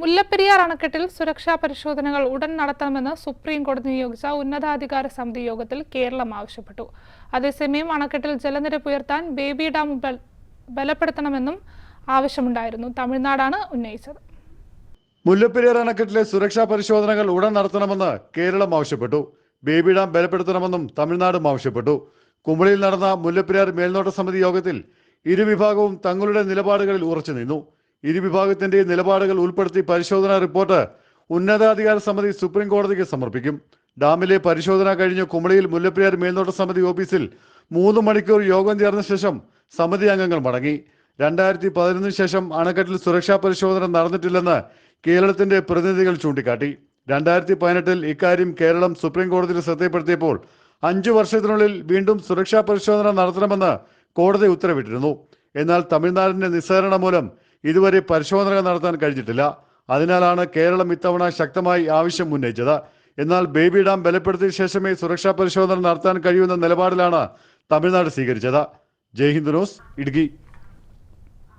മുല്ലപ്പെരിയാർ അണക്കെട്ടിൽ സുരക്ഷാ പരിശോധനകൾ ഉടൻ നടത്തണമെന്ന് സുപ്രീം കോടതി നിയോഗിച്ച ഉന്നതാധികാര സമിതി യോഗത്തിൽ കേരളം ആവശ്യപ്പെട്ടു. അതേസമയം അണക്കെട്ടിൽ ജലനിരപ്പ് ഉയർത്താൻ ബേബി ഡാം ബലപ്പെടുത്തണമെന്നും ആവശ്യമുണ്ടായിരുന്നു. തമിഴ്നാടാണ് ഉന്നയിച്ചത്. മുല്ലപ്പെരിയാർ അണക്കെട്ടിലെ സുരക്ഷാ പരിശോധനകൾ ഉടൻ നടത്തണമെന്ന് കേരളം ആവശ്യപ്പെട്ടു. ബേബി ഡാം ബലപ്പെടുത്തണമെന്നും തമിഴ്നാടും ആവശ്യപ്പെട്ടു. കുമളിയിൽ നടന്ന മുല്ലപ്പെരിയാർ മേൽനോട്ട സമിതി യോഗത്തിൽ ഇരുവിഭാഗവും തങ്ങളുടെ നിലപാടുകളിൽ ഉറച്ചു നിന്നു. ഇരുവിഭാഗത്തിന്റെ നിലപാടുകൾ ഉൾപ്പെടുത്തി പരിശോധനാ റിപ്പോർട്ട് ഉന്നതാധികാര സമിതി സുപ്രീം കോടതിക്ക് സമർപ്പിക്കും. ഡാമിലെ പരിശോധന കഴിഞ്ഞ് കുമളിയിൽ മുല്ലപ്പെരിയാർ മേൽനോട്ട സമിതി ഓഫീസിൽ മൂന്ന് മണിക്കൂർ യോഗം ചേർന്ന ശേഷം സമിതി അംഗങ്ങൾ മടങ്ങി. രണ്ടായിരത്തി പതിനൊന്നിന് ശേഷം അണക്കെട്ടിൽ സുരക്ഷാ പരിശോധന നടന്നിട്ടില്ലെന്ന് കേരളത്തിന്റെ പ്രതിനിധികൾ ചൂണ്ടിക്കാട്ടി. രണ്ടായിരത്തി പതിനെട്ടിൽ ഇക്കാര്യം കേരളം സുപ്രീം കോടതിയിൽ ശ്രദ്ധപ്പെടുത്തിയപ്പോൾ അഞ്ചു വർഷത്തിനുള്ളിൽ വീണ്ടും സുരക്ഷാ പരിശോധന നടത്തണമെന്ന് കോടതി ഉത്തരവിട്ടിരുന്നു. എന്നാൽ തമിഴ്നാടിന്റെ നിസ്സഹരണം മൂലം ഇതുവരെ പരിശോധനകൾ നടത്താൻ കഴിഞ്ഞിട്ടില്ല. അതിനാലാണ് കേരളം ഇത്തവണ ശക്തമായി ആവശ്യം ഉന്നയിച്ചത്. എന്നാൽ ബേബി ഡാം ബലപ്പെടുത്തിയ ശേഷമേ സുരക്ഷാ പരിശോധന നടത്താൻ കഴിയുന്ന നിലപാടിലാണ് തമിഴ്നാട് സ്വീകരിച്ചത്. ജയ് ന്യൂസ് ഇടുക്കി.